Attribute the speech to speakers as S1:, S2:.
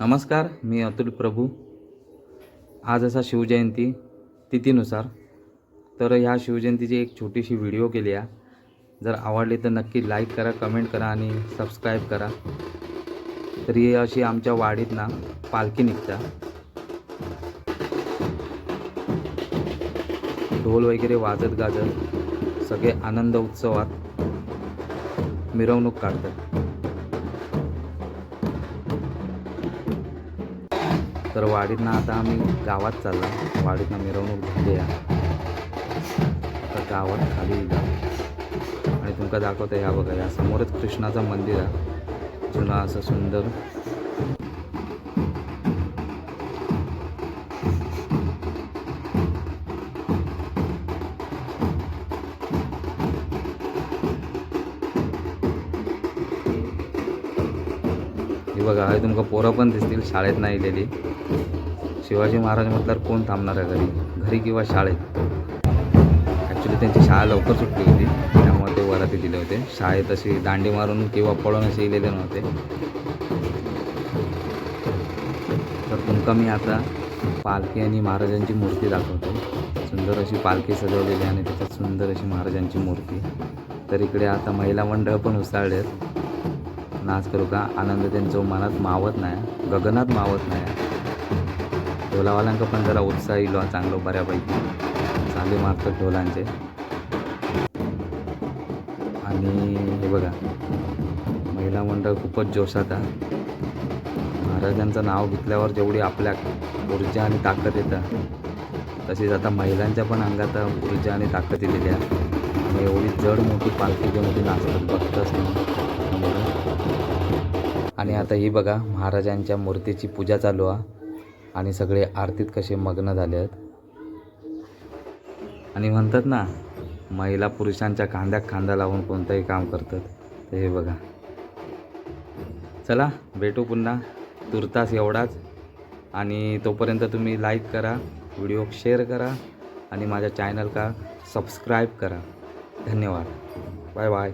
S1: नमस्कार मी अतुल प्रभू. आज असा शिवजयंती तिथीनुसार. तर ह्या शिवजयंतीची एक छोटीशी व्हिडिओ केली आहे. जर आवडली तर नक्की लाईक करा कमेंट करा आणि सबस्क्राईब करा. तर ही अशी आमच्या वाडीत ना पालखी निघता ढोल वगैरे वाजत गाजत सगळे आनंद उत्सवात मिरवणूक काढतात. तर वाडीतनं आता आम्ही गावात चालला. वाडीतनं मिरवणूक झाली तर गावात खाली जा आणि तुमका दाखवतं ह्या बघा या समोरच कृष्णाचं मंदिर आहे. जुनं असं सुंदर. ही बघा हे तुमका पोरं पण दिसतील शाळेत नाही गेलेली शिवाजी महाराज म्हटल्यावर कोण थांबणार आहे घरी? घरी किंवा शाळेत? ॲक्च्युली त्यांची शाळा लवकर सुटली होती त्यामुळे ते वराती दिले होते. शाळेत अशी दांडी मारून किंवा पळून असे इलेले नव्हते. तर तुमका मी आता पालखी आणि महाराजांची मूर्ती दाखवतो. सुंदर अशी पालखी सजवलेली आणि त्याच्यात सुंदर अशी महाराजांची मूर्ती. तर इकडे आता महिला मंडळ पण उसळलेत. नाच करू का? आनंद त्यांचं मनात मावत नाही गगनात मावत नाही. ढोलावाल्यांक पण जरा उत्साह येईल चांगलो बऱ्यापैकी. चांगले मारतात ढोलांचे. आणि हे बघा महिला मंडळ खूपच जोशात आहे. महाराजांचं नाव घेतल्यावर जेवढी आपल्या ऊर्जा आणि ताकद येतं तशीच आता महिलांच्या पण अंगात ऊर्जा आणि ताकद दिलेली आहे. एवढी जड मोठी पालखी जी मोठी नाचतात बघतच नाही आणि आता ही बघा महाराजांच्या मूर्तीची पूजा चालू आहे आणि सगळे आरतीत कसे मग्न झाले आहेत आणि म्हणतात ना महिला पुरुषांच्या खांद्यात खांदा लावून कोणतंही काम करतात. तर हे बघा. चला भेटू पुन्हा. तुर्तास एवढाच. आणि तोपर्यंत तुम्ही लाईक करा व्हिडिओ शेअर करा आणि माझ्या चॅनल का सबस्क्राईब करा. धन्यवाद. Bye bye